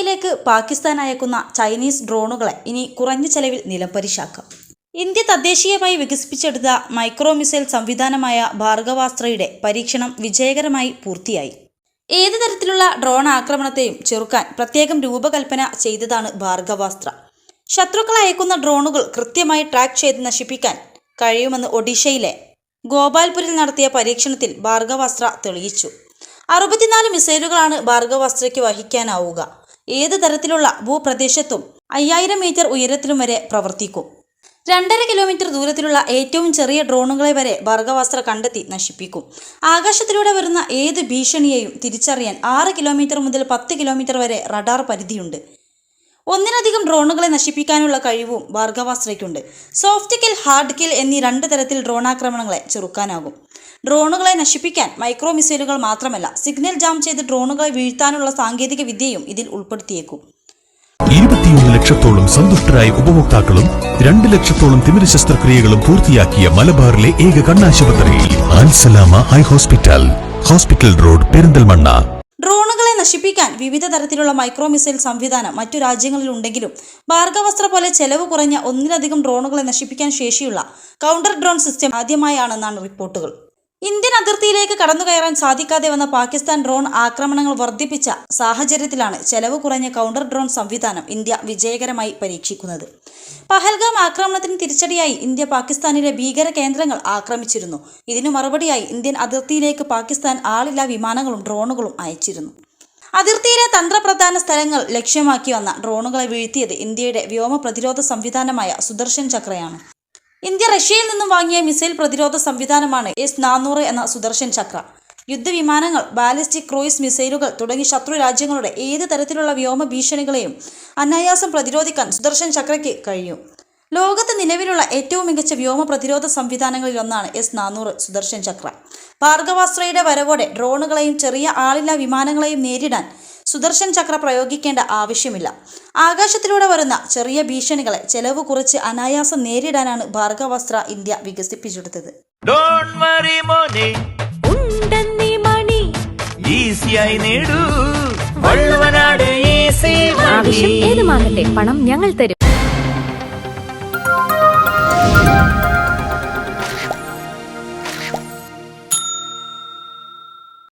ഇന്ത്യയിലേക്ക് പാകിസ്ഥാൻ അയക്കുന്ന ചൈനീസ് ഡ്രോണുകളെ ഇനി കുറഞ്ഞ ചെലവിൽ നിലംപരിശാക്കാം. ഇന്ത്യ തദ്ദേശീയമായി വികസിപ്പിച്ചെടുത്ത മൈക്രോ മിസൈൽ സംവിധാനമായ ഭാർഗവാസ്ത്രയുടെ പരീക്ഷണം വിജയകരമായി പൂർത്തിയായി. ഏതു തരത്തിലുള്ള ഡ്രോൺ ആക്രമണത്തെയും ചെറുക്കാൻ പ്രത്യേകം രൂപകൽപ്പന ചെയ്തതാണ് ഭാർഗവാസ്ത്ര. ശത്രുക്കൾ അയക്കുന്ന ഡ്രോണുകൾ കൃത്യമായി ട്രാക്ക് ചെയ്ത് നശിപ്പിക്കാൻ കഴിയുമെന്ന് ഒഡീഷയിലെ ഗോപാൽപുരിൽ നടത്തിയ പരീക്ഷണത്തിൽ ഭാർഗവാസ്ത്ര തെളിയിച്ചു. അറുപത്തിനാല് മിസൈലുകളാണ് ഭാർഗവാസ്ത്രയ്ക്ക് വഹിക്കാനാവുക. ഏത് തരത്തിലുള്ള ഭൂപ്രദേശത്തും അയ്യായിരം മീറ്റർ ഉയരത്തിലും വരെ പ്രവർത്തിക്കും. രണ്ടര കിലോമീറ്റർ ദൂരത്തിലുള്ള ഏറ്റവും ചെറിയ ഡ്രോണുകളെ വരെ വർഗവസ്ത്ര കണ്ടെത്തി നശിപ്പിക്കും. ആകാശത്തിലൂടെ വരുന്ന ഏത് ഭീഷണിയെയും തിരിച്ചറിയാൻ ആറ് കിലോമീറ്റർ മുതൽ പത്ത് കിലോമീറ്റർ വരെ റഡാർ പരിധിയുണ്ട്. ഒന്നിലധികം ഡ്രോണുകളെ നശിപ്പിക്കാനുള്ള കഴിവും ഭാർഗവാസ്ത്രയ്ക്കുണ്ട് സോഫ്റ്റ് കിൽ ഹാർഡ് കിൽ എന്നീ രണ്ട് തരത്തിൽ ഡ്രോണാക്രമണങ്ങളെ ചെറുക്കാനാകും. ഡ്രോണുകളെ നശിപ്പിക്കാൻ മൈക്രോ മിസൈലുകൾ മാത്രമല്ല സിഗ്നൽ ജാം ചെയ്ത് ഡ്രോണുകളെ വീഴ്ത്താനുള്ള സാങ്കേതിക വിദ്യയും ഇതിൽ ഉൾപ്പെടുത്തിയേക്കും. ഇരുപത്തിയൊന്ന് ലക്ഷത്തോളം സന്തുഷ്ടരായ ഉപഭോക്താക്കളും രണ്ട് ലക്ഷത്തോളം തിമിര ശസ്ത്രക്രിയകളും പൂർത്തിയാക്കിയ മലബാറിലെ ഏക കണ്ണാശുപത്രി ഹോസ്പിറ്റൽ. Hospital road Perinthalmanna. ഡ്രോണുകളെ നശിപ്പിക്കാൻ വിവിധ തരത്തിലുള്ള മൈക്രോ മിസൈൽ സംവിധാനം മറ്റു രാജ്യങ്ങളിലുണ്ടെങ്കിലും ഭാർഗവസ്ത്ര പോലെ ചെലവ് കുറഞ്ഞ ഒന്നിലധികം ഡ്രോണുകളെ നശിപ്പിക്കാൻ ശേഷിയുള്ള കൗണ്ടർ ഡ്രോൺ സിസ്റ്റം ആദ്യമായാണെന്നാണ് റിപ്പോർട്ടുകൾ. ഇന്ത്യൻ അതിർത്തിയിലേക്ക് കടന്നു കയറാൻ സാധിക്കാതെ വന്ന പാകിസ്ഥാൻ ഡ്രോൺ ആക്രമണങ്ങൾ വർദ്ധിപ്പിച്ച സാഹചര്യത്തിലാണ് ചെലവ് കുറഞ്ഞ കൗണ്ടർ ഡ്രോൺ സംവിധാനം ഇന്ത്യ വിജയകരമായി പരീക്ഷിക്കുന്നത്. പഹൽഗാം ആക്രമണത്തിന് തിരിച്ചടിയായി ഇന്ത്യ പാകിസ്ഥാനിലെ ഭീകര കേന്ദ്രങ്ങൾ ആക്രമിച്ചിരുന്നു. ഇതിനു മറുപടിയായി ഇന്ത്യൻ അതിർത്തിയിലേക്ക് പാകിസ്ഥാൻ ആളില്ലാ വിമാനങ്ങളും ഡ്രോണുകളും അയച്ചിരുന്നു. അതിർത്തിയിലെ തന്ത്രപ്രധാന സ്ഥലങ്ങൾ ലക്ഷ്യമാക്കി വന്ന ഡ്രോണുകളെ വീഴ്ത്തിയത് ഇന്ത്യയുടെ വ്യോമ പ്രതിരോധ സംവിധാനമായ സുദർശൻ ചക്രയാണ്. ഇന്ത്യ റഷ്യയിൽ നിന്നും വാങ്ങിയ മിസൈൽ പ്രതിരോധ സംവിധാനമാണ് എസ് നാനൂറ് എന്ന സുദർശൻ ചക്ര. യുദ്ധവിമാനങ്ങൾ ബാലിസ്റ്റിക് ക്രൂയിസ് മിസൈലുകൾ തുടങ്ങി ശത്രു രാജ്യങ്ങളുടെ ഏത് തരത്തിലുള്ള വ്യോമ ഭീഷണികളെയും അനായാസം പ്രതിരോധിക്കാൻ സുദർശൻ ചക്രയ്ക്ക് കഴിയും ലോകത്ത് നിലവിലുള്ള ഏറ്റവും മികച്ച വ്യോമ പ്രതിരോധ സംവിധാനങ്ങളിൽ ഒന്നാണ് എസ് നാനൂറ് സുദർശൻ ചക്ര. ഭാർഗവാസ്ത്രയുടെ വരവോടെ ഡ്രോണുകളെയും ചെറിയ ആളില്ലാ വിമാനങ്ങളെയും നേരിടാൻ സുദർശൻ ചക്ര പ്രയോഗിക്കേണ്ട ആവശ്യമില്ല. ആകാശത്തിലൂടെ വരുന്ന ചെറിയ ഭീഷണികളെ ചെലവ് കുറച്ച് അനായാസം നേരിടാനാണ് ഭാർഗവസ്ത്ര ഇന്ത്യ വികസിപ്പിച്ചെടുത്തത്. ഡോണ്ട് വറി മോനെ. ഉണ്ടെന്നീ മണി. ഈസിയായി നേടൂ. വള്ളുവനാട് ഈസി ആവശ്യം ഏതുമാകട്ടെ പണം ഞങ്ങൾ തരും.